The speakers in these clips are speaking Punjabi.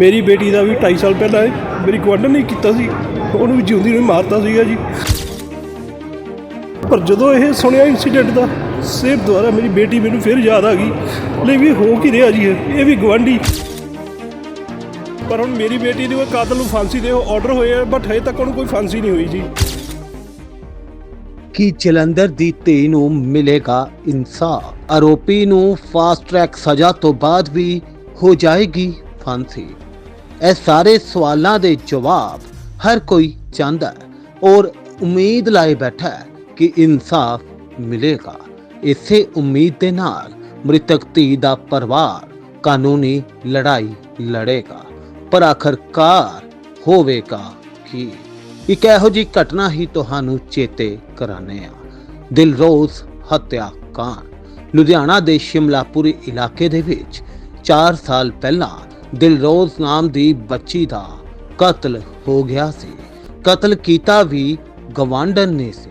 ਮੇਰੀ ਬੇਟੀ ਦਾ ਵੀ 2.5 ਸਾਲ ਪਹਿਲਾਂ ਹੈ ਮੇਰੀ ਗਵਾਂਢਣ ਨੇ ਕੀਤਾ ਸੀ, ਉਹਨੂੰ ਵੀ ਜਿਉਂਦੀ ਨੂੰ ਹੀ ਮਾਰਤਾ ਸੀਗਾ ਜੀ। ਪਰ ਜਦੋਂ ਇਹ ਸੁਣਿਆ ਇਨਸੀਡੈਂਟ ਦਾ, ਸੇਬ ਦੁਆਰਾ ਮੇਰੀ ਬੇਟੀ ਮੈਨੂੰ ਫਿਰ ਯਾਦ ਆ ਗਈ। ਲਈ ਵੀ ਹੋ ਕੀ ਰਿਹਾ ਜੀ ਇਹ? ਵੀ ਗਵਾਂਢੀ ਪਰ ਹੁਣ ਮੇਰੀ ਬੇਟੀ ਦੇ ਉਹ ਕਾਤਲ ਨੂੰ ਫਾਂਸੀ ਦੇ ਆਰਡਰ ਹੋਏ ਆ ਬਟ ਹਜੇ ਤੱਕ ਉਹਨੂੰ ਕੋਈ ਫਾਂਸੀ ਨਹੀਂ ਹੋਈ ਜੀ। ਕਿ ਜਲੰਧਰ ਦੀ ਧੀ ਨੂੰ ਮਿਲੇਗਾ ਇਨਸਾਫ। ਆਰੋਪੀ ਨੂੰ ਫਾਸਟ ਟਰੈਕ ਸਜ਼ਾ ਤੋਂ ਬਾਅਦ ਵੀ ਹੋ ਜਾਏਗੀ ਫਾਂਸੀ। ਇਹ ਸਾਰੇ ਸਵਾਲਾਂ ਦੇ ਜਵਾਬ ਹਰ ਕੋਈ ਚਾਹੁੰਦਾ ਹੈ ਔਰ ਉਮੀਦ ਲਾਏ ਬੈਠਾ ਹੈ ਕਿ ਇਨਸਾਫ ਮਿਲੇਗਾ। ਇਸੇ ਉਮੀਦ ਦੇ ਨਾਲ ਮ੍ਰਿਤਕ ਧੀ ਦਾ ਪਰਿਵਾਰ ਕਾਨੂੰਨੀ ਲੜਾਈ ਲੜੇਗਾ। ਪਰ ਆਖਰਕਾਰ ਹੋਵੇਗਾ ਕੀ? ਇੱਕ ਇਹੋ ਜਿਹੀ ਘਟਨਾ ਹੀ ਤੁਹਾਨੂੰ ਚੇਤੇ ਕਰਾਨੇ ਆ ਦਿਲਰੋਜ਼ ਹੱਤਿਆ, ਕਾਂਡ। ਲੁਧਿਆਣਾ ਦੇ ਸ਼ਿਮਲਾਪੁਰੀ ਇਲਾਕੇ ਦੇ ਵਿੱਚ 4 ਸਾਲ ਪਹਿਲਾਂ ਦਿਲਰੋਜ਼ ਨਾਮ ਦੀ ਬੱਚੀ ਦਾ ਕਤਲ ਹੋ ਗਿਆ ਸੀ। ਕਤਲ ਕੀਤਾ ਵੀ ਗਵਾਂਡਨ ਨੇ ਸੀ।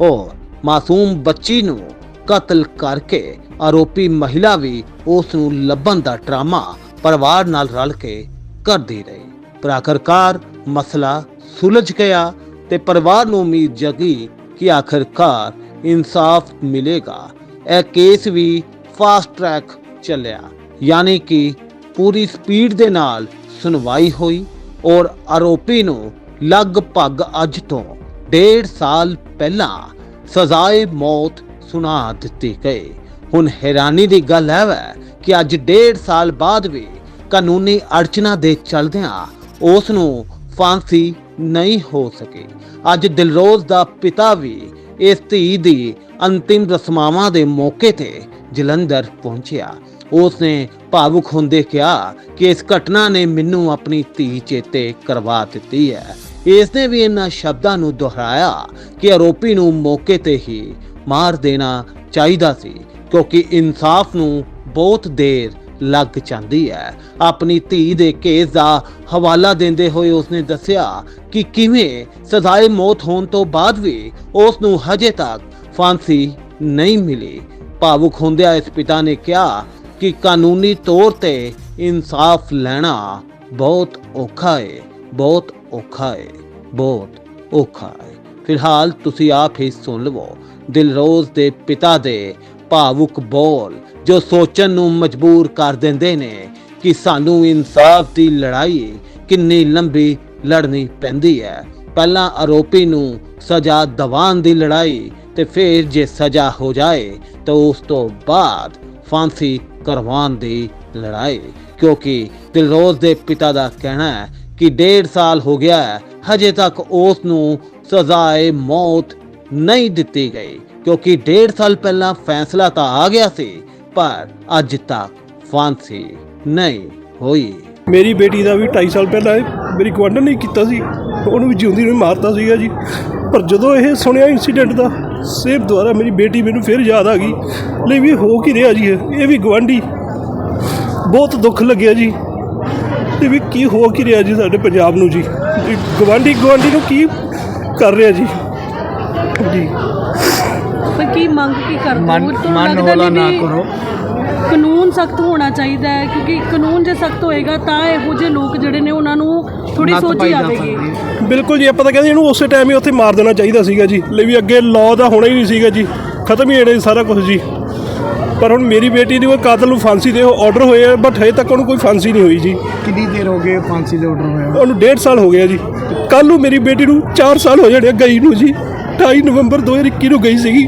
ਔਰ ਮਾਸੂਮ ਬੱਚੀ ਨੂੰ ਕਤਲ ਕਰਕੇ ਆਰੋਪੀ ਮਹਿਲਾ ਵੀ ਉਸ ਨੂੰ ਲੱਭਣ ਦਾ ਡਰਾਮਾ ਪਰਿਵਾਰ ਨਾਲ ਰਲ ਕੇ ਕਰਦੀ ਰਹੀ। ਪਰ ਆਖਰਕਾਰ ਮਸਲਾ ਸੁਲਝ ਗਿਆ ਤੇ ਪਰਿਵਾਰ ਨੂੰ ਉਮੀਦ ਜਗੀ ਕਿ ਆਖਰਕਾਰ ਇਨਸਾਫ ਮਿਲੇਗਾ। ਇਹ ਕੇਸ ਵੀ ਫਾਸਟ ਟਰੈਕ ਚੱਲਿਆ। ਯਾਨੀ ਕਿ ਪੂਰੀ ਸਪੀਡ ਦੇ ਨਾਲ ਸੁਣਵਾਈ ਹੋਈ ਔਰ ਆਰੋਪੀ ਨੂੰ ਲਗਭਗ ਅੱਜ ਤੋਂ ਡੇਢ ਸਾਲ ਪਹਿਲਾਂ ਸਜ਼ਾਏ ਮੌਤ ਸੁਣਾ ਦਿੱਤੀ ਗਈ। ਹੁਣ ਹੈਰਾਨੀ ਦੀ ਗੱਲ ਹੈ ਵੈ ਕਿ ਅੱਜ ਡੇਢ ਸਾਲ ਬਾਅਦ ਵੀ ਕਾਨੂੰਨੀ ਅੜਚਨਾ ਦੇ ਚਲਦਿਆਂ ਉਸ ਨੂੰ ਫਾਂਸੀ ਨਹੀਂ ਹੋ ਸਕੀ। ਅੱਜ ਦਿਲਰੋਜ਼ ਦਾ ਪਿਤਾ ਵੀ ਇਸ ਧੀ ਦੀ ਅੰਤਿਮ ਰਸਮਾਵਾਂ ਦੇ ਮੌਕੇ ਤੇ ਜਲੰਧਰ ਪਹੁੰਚਿਆ। ਉਸ ਨੇ ਭਾਵੁਕ ਹੁੰਦੇ ਕਿਹਾ ਕਿ ਇਸ ਘਟਨਾ ਨੇ ਮੈਨੂੰ ਆਪਣੀ ਧੀ ਚੇਤੇ ਕਰਵਾ ਦਿੱਤੀ ਹੈ। ਇਸ ਨੇ ਵੀ ਇਹਨਾਂ ਸ਼ਬਦਾਂ ਨੂੰ ਦੁਹਰਾਇਆ ਕਿ ਆਰੋਪੀ ਨੂੰ ਮੌਕੇ ਤੇ ਹੀ ਮਾਰ ਦੇਣਾ ਚਾਹੀਦਾ ਸੀ, ਕਿਉਂਕਿ ਇਨਸਾਫ ਨੂੰ ਬਹੁਤ ਦੇਰ ਲੱਗ ਜਾਂਦੀ ਹੈ। ਆਪਣੀ ਧੀ ਦੇ ਕੇਸ ਦਾ ਹਵਾਲਾ ਦਿੰਦੇ ਹੋਏ ਉਸਨੇ ਦੱਸਿਆ ਕਿ ਕਿਵੇਂ ਸਜ਼ਾਏ ਮੌਤ ਹੋਣ ਤੋਂ ਬਾਅਦ ਵੀ ਉਸ ਨੂੰ ਹਜੇ ਤੱਕ ਫਾਂਸੀ ਨਹੀਂ ਮਿਲੀ। ਭਾਵੁਕ ਹੁੰਦਿਆਂ ਇਸ ਪਿਤਾ ਨੇ ਕਿਹਾ ਕਿ ਕਾਨੂੰਨੀ ਤੌਰ ਤੇ ਇਨਸਾਫ ਲੈਣਾ ਬਹੁਤ ਔਖਾ ਹੈ ਬਹੁਤ ਔਖਾ ਹੈ ਬਹੁਤ ਔਖਾ ਹੈ ਫਿਲਹਾਲ ਤੁਸੀਂ ਆਪ ਹੀ ਸੁਣ ਲਵੋ, ਦਿਲਰੋਜ਼ ਦੇ ਪਿਤਾ ਦੇ ਭਾਵੁਕ ਬੋਲ ਜੋ ਸੋਚਣ ਨੂੰ ਮਜਬੂਰ ਕਰ ਦਿੰਦੇ ਨੇ ਕਿ ਸਾਨੂੰ ਇਨਸਾਫ ਦੀ ਲੜਾਈ ਕਿੰਨੀ ਲੰਬੀ ਲੜਨੀ ਪੈਂਦੀ ਹੈ। ਪਹਿਲਾਂ ਆਰੋਪੀ ਨੂੰ ਸਜ਼ਾ ਦਿਵਾਉਣ ਦੀ ਲੜਾਈ ਤੇ ਫਿਰ ਜੇ ਸਜ਼ਾ ਹੋ ਜਾਏ ਤਾਂ ਉਸ ਤੋਂ ਬਾਅਦ ਫਾਂਸੀ ਕਰਵਾਉਣ ਦੀ ਲੜਾਈ, ਕਿਉਂਕਿ ਦਿਲਰੋਜ਼ ਦੇ ਪਿਤਾ ਦਾ ਕਹਿਣਾ ਹੈ ਕਿ ਡੇਢ ਸਾਲ ਹੋ ਗਿਆ ਹੈ, ਹਜੇ ਤੱਕ ਉਸ ਨੂੰ ਸਜ਼ਾਏ ਮੌਤ ਨਹੀਂ ਦਿੱਤੀ ਗਈ, ਕਿਉਂਕਿ ਡੇਢ ਸਾਲ ਪਹਿਲਾਂ ਫੈਸਲਾ ਤਾਂ ਆ ਗਿਆ ਸੀ, ਪਰ ਅੱਜ ਤੱਕ ਫਾਂਸੀ ਨਹੀਂ ਹੋਈ। ਮੇਰੀ ਬੇਟੀ ਦਾ ਵੀ 2.5 ਸਾਲ ਪਹਿਲਾਂ ਮੇਰੀ ਗਵਾਂਢਣ ਨੇ ਕੀਤਾ ਸੀ, ਉਹਨੂੰ ਵੀ ਜਿਉਂਦੀ ਨੂੰ ਮਾਰਤਾ ਸੀਗਾ ਜੀ। ਪਰ ਜਦੋਂ ਇਹ ਸੁਣਿਆ ਇਨਸੀਡੈਂਟ ਦਾ, ਸੇਬ ਦੁਆਰਾ ਮੇਰੀ ਬੇਟੀ ਮੈਨੂੰ ਫਿਰ ਯਾਦ ਆ ਗਈ। ਲਈ ਵੀ ਹੋ ਕੀ ਰਿਹਾ ਜੀ ਇਹ? ਇਹ ਵੀ ਗਵਾਂਢੀ ਬਹੁਤ ਦੁੱਖ ਲੱਗਿਆ ਜੀ। ਤੇ ਵੀ ਕੀ ਹੋ ਕੀ ਰਿਹਾ ਜੀ ਸਾਡੇ ਪੰਜਾਬ ਨੂੰ ਜੀ? ਗਵਾਂਢੀ ਗਵਾਂਢੀ ਨੂੰ ਕੀ ਕਰ ਰਿਹਾ ਜੀ? ਜੀ। ਪਰ ਕੀ ਮੰਗ ਕੀ ਕਰਦੇ ਹੋ? ਤੁਹਾਨੂੰ ਲੱਗਦਾ ਨਹੀਂ ਕਰੋ। ਕਾਨੂੰਨ ਸਖਤ ਹੋਣਾ ਚਾਹੀਦਾ ਹੈ? ਕਿਉਂਕਿ ਕਾਨੂੰਨ ਜੇ ਸਖਤ ਹੋਏਗਾ ਤਾਂ ਇਹੋ ਜਿਹੇ ਲੋਕ ਜਿਹੜੇ ਨੇ ਉਹਨਾਂ ਨੂੰ ਥੋੜੀ ਸੋਚੀ ਆਵੇਗੀ। ਬਿਲਕੁਲ ਜੀ ਆਪਾਂ ਤਾਂ ਕਹਿੰਦੇ ਇਹਨੂੰ ਉਸੇ ਟਾਈਮ ਹੀ ਉੱਥੇ ਮਾਰ ਦੇਣਾ ਚਾਹੀਦਾ ਸੀਗਾ ਜੀ। ਲਈ ਵੀ ਅੱਗੇ ਲਾਅ ਦਾ ਹੋਣਾ ਹੀ ਨਹੀਂ ਸੀਗਾ ਜੀ। ਖਤਮ ਹੀ ਹੋਣਾ ਸੀ ਸਾਰਾ ਕੁਝ ਜੀ। ਪਰ ਹੁਣ ਮੇਰੀ ਬੇਟੀ ਦੀ ਉਹ ਕਾਤਲ ਨੂੰ ਫਾਂਸੀ ਦੇ ਆਰਡਰ ਹੋਏ ਆ ਬਟ ਹਜੇ ਤੱਕ ਉਹਨੂੰ ਕੋਈ ਫਾਂਸੀ ਨਹੀਂ ਹੋਈ ਜੀ। ਕਿੰਨੀ ਦੇਰ ਹੋ ਗਈ ਫਾਂਸੀ ਦੇ ਆਰਡਰ ਹੋਇਆ ਉਹਨੂੰ 1.5 ਸਾਲ ਹੋ ਗਿਆ ਜੀ। ਕੱਲ ਨੂੰ ਮੇਰੀ ਬੇਟੀ ਨੂੰ 4 ਸਾਲ ਹੋ ਜਾਣੇ ਗਈ ਨੂੰ ਜੀ। 28 ਨਵੰਬਰ 2021 ਨੂੰ ਗਈ ਸੀਗੀ।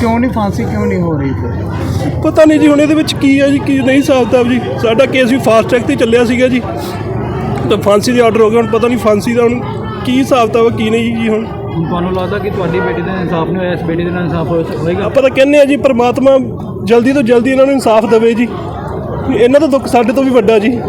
ਕਿਉਂ ਨਹੀਂ ਫਾਂਸੀ ਕਿਉਂ ਨਹੀਂ ਹੋ ਰਹੀ ਫਿਰ? ਪਤਾ ਨਹੀਂ ਜੀ ਹੁਣ ਇਹਦੇ ਵਿੱਚ ਕੀ ਹੈ ਜੀ ਕੀ ਨਹੀਂ ਕਿਤਾਬ ਜੀ। ਸਾਡਾ ਕੇਸ ਵੀ ਫਾਸਟ ਟਰੈਕ ਤੇ ਚੱਲਿਆ ਸੀਗਾ ਜੀ। ਤਾਂ ਫਾਂਸੀ ਦੇ ਆਰਡਰ ਹੋ ਗਏ ਹੁਣ ਪਤਾ ਨਹੀਂ ਫਾਂਸੀ ਦਾ ਹੁਣ ਕੀ ਹਿਸਾਬ ਕਿਤਾਬ ਕੀ ਨਹੀਂ ਜੀ ਹੁਣ। ਹੁਣ ਤੁਹਾਨੂੰ ਲੱਗਦਾ ਕਿ ਤੁਹਾਡੀ ਬੇਟੀ ਦਾ ਇਨਸਾਫ ਨਹੀਂ ਹੋਇਆ, ਇਸ ਬੇਟੀ ਦੇ ਨਾਲ ਇਨਸਾਫ ਹੋਇਆ- ਹੋਏਗਾ? ਆਪਾਂ ਤਾਂ ਕਹਿੰਦੇ ਆ ਜੀ, ਪ੍ਰਮਾਤਮਾ ਜਲਦੀ ਤੋਂ ਜਲਦੀ ਇਹਨਾਂ ਨੂੰ ਇਨਸਾਫ ਦੇਵੇ ਜੀ। ਇਹਨਾਂ ਦਾ ਦੁੱਖ ਸਾਡੇ ਤੋਂ ਵੀ ਵੱਡਾ ਜੀ।